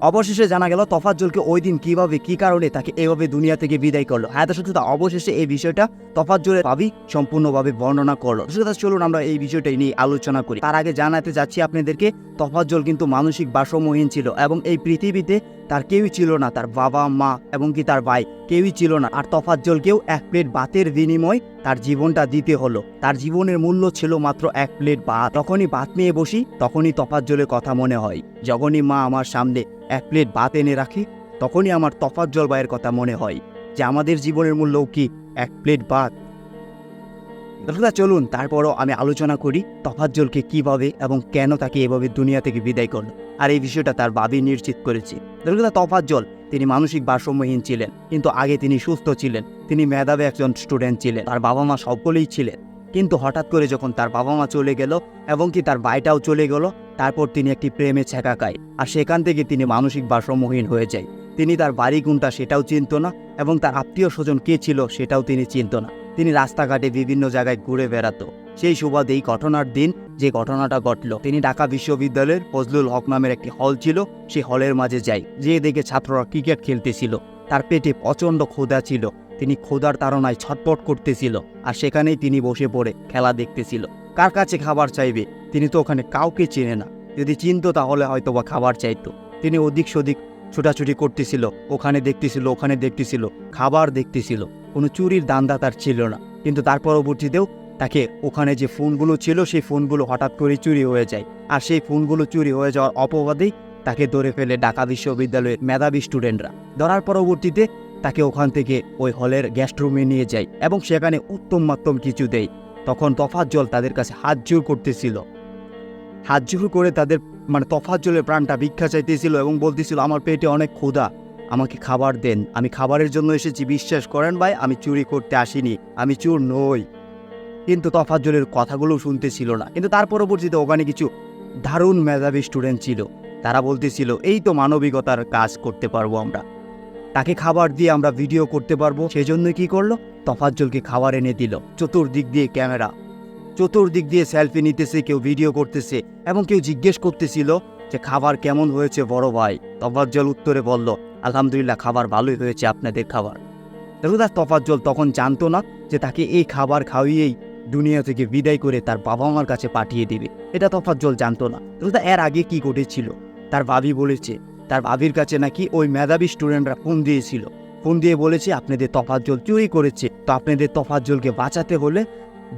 অবশেষে জানা গেল তফাজ্জলকে ওই দিন কীভাবে কি কারণে তাকে এভাবে দুনিয়া থেকে বিদায় করল। হ্যাঁ দর্শক শ্রোতা, অবশেষে এই বিষয়টা তফাজ্জলের ভাবি সম্পূর্ণভাবে বর্ণনা করল। দর্শক চলুন আমরা এই বিষয়টাই নিয়ে আলোচনা করি। তার আগে জানাতে যাচ্ছি আপনাদেরকে তফাজ্জল কিন্তু মানসিক ভারসাম্যহীন ছিল এবং এই পৃথিবীতে তার কেউই ছিল না তার বাবা মা এবং কি তার ভাই। কেউই ছিল না। আর তফাজ্জলকেও এক প্লেট ভাতের বিনিময় তার জীবনটা দিতে হলো। তার জীবনের মূল্য ছিল মাত্র এক প্লেট ভাত। তখনই ভাত নিয়ে বসি, তখনই তফাজ্জলের কথা মনে হয়। যখনই মা আমার সামনে এক প্লেট ভাত এনে রাখে, তখনই আমার তফাজ্জল ভাইয়ের কথা মনে হয় যে, আমাদের জীবনের মূল্যও কি এক প্লেট ভাত? দর্শকরা চলুন, তারপরও আমি আলোচনা করি তফাজ্জলকে কীভাবে এবং কেন তাকে এভাবে দুনিয়া থেকে বিদায় করল। আর এই বিষয়টা তার বাবি নিশ্চিত করেছে। দর্শকরা তফাজ্জল তিনি মানসিক ভারসাম্যহীন ছিলেন, কিন্তু আগে তিনি সুস্থ ছিলেন। তিনি মেধাবী একজন স্টুডেন্ট ছিলেন, তার বাবা মা সকলেই ছিলেন। কিন্তু হঠাৎ করে যখন তার বাবা মা চলে গেল এবং কি তার ভাইটাও চলে গেল, তারপর তিনি একটি প্রেমে ছেঁকা খায় আর সেখান থেকে তিনি মানসিক ভারসাম্যহীন হয়ে যায়। তিনি তার বাড়ি কোনটা সেটাও চিনত না এবং তার আত্মীয় স্বজন কে ছিল সেটাও তিনি চিনত না। তিনি রাস্তাঘাটে বিভিন্ন জায়গায় ঘুরে বেড়াতো। সেই সুবাদে এই ঘটনার দিন যে ঘটনাটা ঘটল, তিনি ঢাকা বিশ্ববিদ্যালয়ের ফজলুল হক নামের একটি হল ছিল সেই হলের মাঝে যাই। যে দেখে ছাত্ররা ক্রিকেট খেলতেছিল, তার পেটে প্রচণ্ড ক্ষুধা ছিল, তিনি ক্ষুধার তাড়নায় ছটপট করতেছিল আর সেখানেই তিনি বসে পড়ে খেলা দেখতেছিল। কার কাছে খাবার চাইবে? তিনি তো ওখানে কাউকে চেনে না। যদি চিনতো তাহলে হয়তো বা খাবার চাইতো। তিনি অধিক সদিক ছোটাছুটি করতেছিল, ওখানে দেখতেছিল ওখানে দেখতেছিল, খাবার দেখতেছিল। কোনো চুরির দান্দা তার ছিল না। কিন্তু তার পরবর্তীতেও তাকে ওখানে যে ফোনগুলো ছিল, সেই ফোনগুলো হঠাৎ করে চুরি হয়ে যায়। আর সেই ফোনগুলো চুরি হয়ে যাওয়ার অপবাদেই তাকে ধরে ফেলে ঢাকা বিশ্ববিদ্যালয়ের মেধাবী স্টুডেন্টরা ধরার পরবর্তীতে তাকে ওখান থেকে ওই হলের গেস্ট রুমে নিয়ে যায় এবং সেখানে উত্তম মাত্তম কিছু দেয়। তখন তফাজ্জল তাদের কাছে হাত জোর করতেছিল। হাত জোর করে তাদের মানে তফাজ্জলের প্রাণটা ভিক্ষা চাইতেছিল এবং বলতেছিল, আমার পেটে অনেক ক্ষুধা, আমাকে খাবার দেন। আমি খাবারের জন্য এসেছি, বিশ্বাস করেন ভাই, আমি চুরি করতে আসিনি, আমি চোর নই। কিন্তু তফাজ্জলের কথাগুলো শুনতে ছিল না। কিন্তু তার পরবর্তীতে ওখানে কিছু দারুণ মেধাবী স্টুডেন্ট ছিল। তারা বলতেছিল, এই তো মানবিকতার কাজ করতে পারব আমরা। তাকে খাবার দিয়ে আমরা ভিডিও করতে পারব। সেজন্য কি করল? তফাজ্জলকে খাবার এনে দিল। চতুর্দিক দিয়ে ক্যামেরা চতুর্দিক দিয়ে সেলফি নিতেছে, কেউ ভিডিও করতেছে এবং কেউ জিজ্ঞেস করতেছিল যে খাবার কেমন হয়েছে বড় ভাই। তফাজ্জল উত্তরে বলল, আলহামদুলিল্লাহ, খাবার ভালোই হয়েছে আপনাদের খাবার। রুদাস তফাজ্জল তখন জানতো না যে তাকে এই খাবার খাওয়িয়েই দুনিয়া থেকে বিদায় করে তার বাবা মার কাছে পাঠিয়ে দিবে এটা তফাজ্জল জানতো না। রুদা এর আগে কি ঘটেছিল? তার ভাবি বলেছে, তার ভাবির কাছে নাকি ওই মেধাবী স্টুডেন্টরা ফোন দিয়েছিল। ফোন দিয়ে বলেছে, আপনাদের তফাজ্জল চুরি করেছে। তো আপনাদের তফাজ্জলকে বাঁচাতে হলে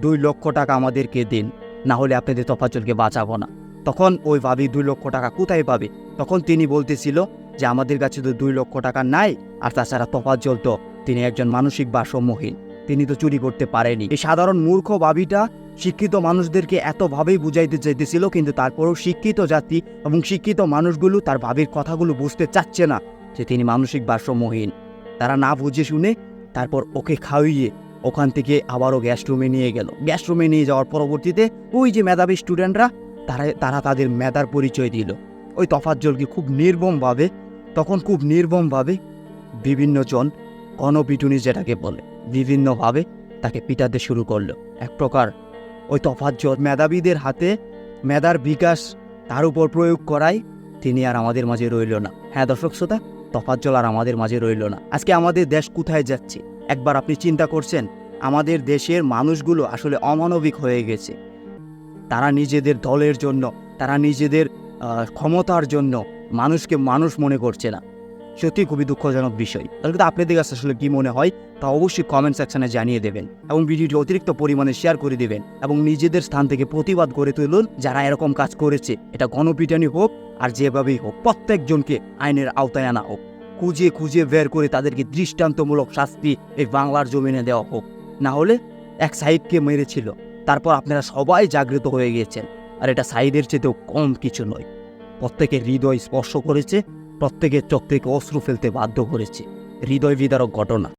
দুই লক্ষ টাকা আমাদেরকে দিন। না হলে আপনাদের তফাজ্জলকে বাঁচাবো না। তখন ওই ভাবি দুই লক্ষ টাকা কোথায় পাবে? তখন তিনি বলতেছিল যে, আমাদের কাছে তো দুই লক্ষ টাকা নাই, আর তাছাড়া তফাজ্জল তো তিনি একজন মানসিক ভারসাম্যহীন। তিনি তো চুরি করতে পারেনি। এই সাধারণ মূর্খ ভাবিটা শিক্ষিত মানুষদেরকে এতভাবেই বুঝাইতে চাইতেছিল, কিন্তু তারপরেও শিক্ষিত জাতি এবং শিক্ষিত মানুষগুলো তার ভাবির কথাগুলো বুঝতে চাচ্ছে না যে তিনি মানসিক ভারসাম্যহীন। তারা না বুঝে শুনে তারপর ওকে খাওয়িয়ে ওখান থেকে আবারও গ্যাস রুমে নিয়ে গেল। গ্যাস রুমে নিয়ে যাওয়ার পরবর্তীতে ওই যে মেধাবী স্টুডেন্টরা, তারা তারা তাদের মেধার পরিচয় দিল। ওই তফাজ্জলকে খুব নির্মমভাবে, তখন খুব নির্মমভাবে বিভিন্নজন গণপিটুনি যেটাকে বলে, বিভিন্নভাবে তাকে পিটাতে শুরু করল। এক প্রকার ওই তফাজ্জল মেধাবীদের হাতে, মেধার বিকাশ তার উপর প্রয়োগ করায় তিনি আর আমাদের মাঝে রইল না। হ্যাঁ দর্শক শ্রোতা তফাজ্জল আর আমাদের মাঝে রইল না। আজকে আমাদের দেশ কোথায় যাচ্ছে? একবার আপনি চিন্তা করছেন, আমাদের দেশের মানুষগুলো আসলে অমানবিক হয়ে গেছে। তারা নিজেদের দলের জন্য, তারা নিজেদের ক্ষমতার জন্য মানুষকে মানুষ মনে করছে না। সত্যি খুবই দুঃখজনক বিষয়। তাহলে কিন্তু আপনাদের কাছে আসলে কি মনে হয়? তা অবশ্যই কমেন্ট সেকশনে জানিয়ে দেবেন এবং ভিডিওটি অতিরিক্ত পরিমাণে শেয়ার করে দেবেন এবং নিজেদের স্থান থেকে প্রতিবাদ করে তুলুন যারা এরকম কাজ করেছে। এটা গণপিটানি হোক আর যেভাবেই হোক, প্রত্যেকজনকে আইনের আওতায় আনা হোক। খুঁজে খুঁজে বের করে তাদেরকে দৃষ্টান্তমূলক শাস্তি এই বাংলার জমিনে দেওয়া হোক। না হলে এক সাইডকে মেরেছিল। তারপর আপনারা সবাই জাগ্রত হয়ে গিয়েছেন। আর এটা সাইডের চেয়েতেও কম কিছু নয়। প্রত্যেকের হৃদয় স্পর্শ করেছে প্রত্যেকের চোখ থেকে অশ্রু ফেলতে বাধ্য করেছে। হৃদয় বিদারক ঘটনা।